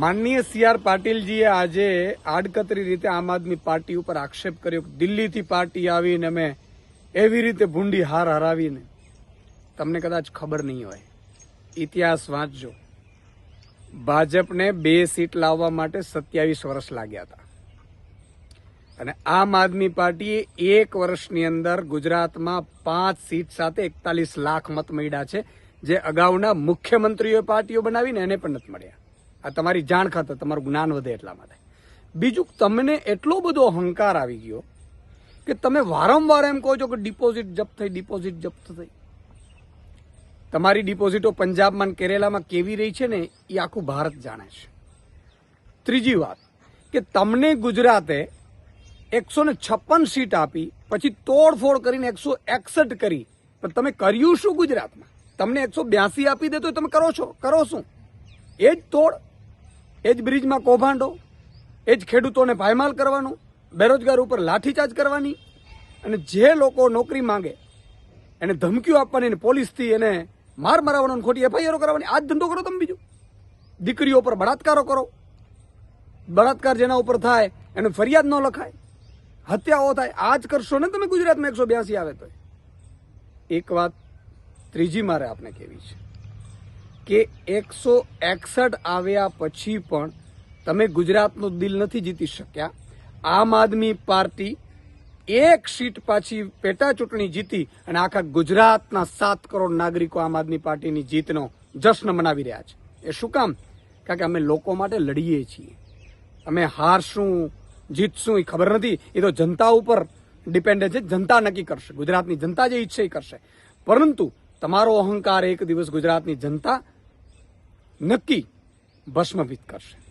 માનનીય C R પાટીલજીએ આજે આડકતરી રીતે આમ આદમી પાર્ટી ઉપર આક્ષેપ કર્યો દિલ્હીથી પાર્ટી આવીને અમે એવી રીતે ભૂંડી હાર હરાવીને તમને કદાચ ખબર નહીં હોય. ઇતિહાસ વાંચજો. ભાજપને બે સીટ લાવવા માટે સત્યાવીસ વર્ષ લાગ્યા હતા. અને આમ આદમી પાર્ટીએ એક વર્ષની અંદર ગુજરાતમાં પાંચ સીટ સાથે એકતાલીસ લાખ મત મળ્યા છે, જે અગાઉના મુખ્યમંત્રીઓ પાર્ટીઓ બનાવીને એને પણ નથી મળ્યા. આ તમારી જાણ ખાતર તમારું જ્ઞાન વધે એટલા માટે. બીજું, તમને એટલો બધો અહંકાર આવી ગયો કે તમે વારંવાર એમ કહો છો કે ડિપોઝિટ જપ્ત થઈ ડિપોઝિટ જપ્ત થઈ. તમારી ડિપોઝિટો પંજાબમાં કેરેલામાં કેવી રહી છે ને, એ આખું ભારત જાણે છે. ત્રીજી વાત, કે તમને ગુજરાતે એકસો ને છપ્પન સીટ આપી, પછી તોડફોડ કરીને એકસો એકસઠ કરી. પણ તમે કર્યું શું ગુજરાતમાં? તમને એકસો બ્યાસી આપી દે તો તમે કરો છો, કરો શું? એ જ તોડ એ જ બ્રિજમાં કૌભાંડો, એ જ ખેડૂતોને પાયમાલ કરવાનું, બેરોજગાર ઉપર લાઠીચાર્જ કરવાની, અને જે લોકો નોકરી માંગે, એને ધમકીઓ આપવાની પોલીસથી એને માર મરાવવાનો ખોટી એફઆઈઆરો કરાવવાની, આ જ ધંધો કરો તમે બીજું. દીકરીઓ પર બળાત્કારો કરો. બળાત્કાર જેના ઉપર થાય, એને ફરિયાદ ન લખાય. હત્યાઓ થાય, આ જ કરશો ને તમે ગુજરાતમાં એકસો બ્યાસી આવે તો એક વાત ત્રીજી મારે આપને કહેવી છે. કે એકસો એકસઠ આવ્યા પછી પણ તમે ગુજરાતનું દિલ નથી જીતી શક્યા. આમ આદમી પાર્ટી એક સીટ પાછી પેટા ચૂંટણી જીતી અને આખા ગુજરાતના સાત કરોડ નાગરિકો આમ આદમી પાર્ટીની જીતનો જશ્ન મનાવી રહ્યા છે. એ શું કામ? કારણ કે અમે લોકો માટે લડીએ છીએ. અમે હારશું, જીતશું, એ ખબર નથી. એ તો જનતા ઉપર ડિપેન્ડ છે. જનતા નક્કી કરશે. ગુજરાતની જનતા જે ઈચ્છે એ કરશે. પરંતુ તમારો અહંકાર એક દિવસ ગુજરાતની જનતા નક્કી ભસ્મભીત કરશે.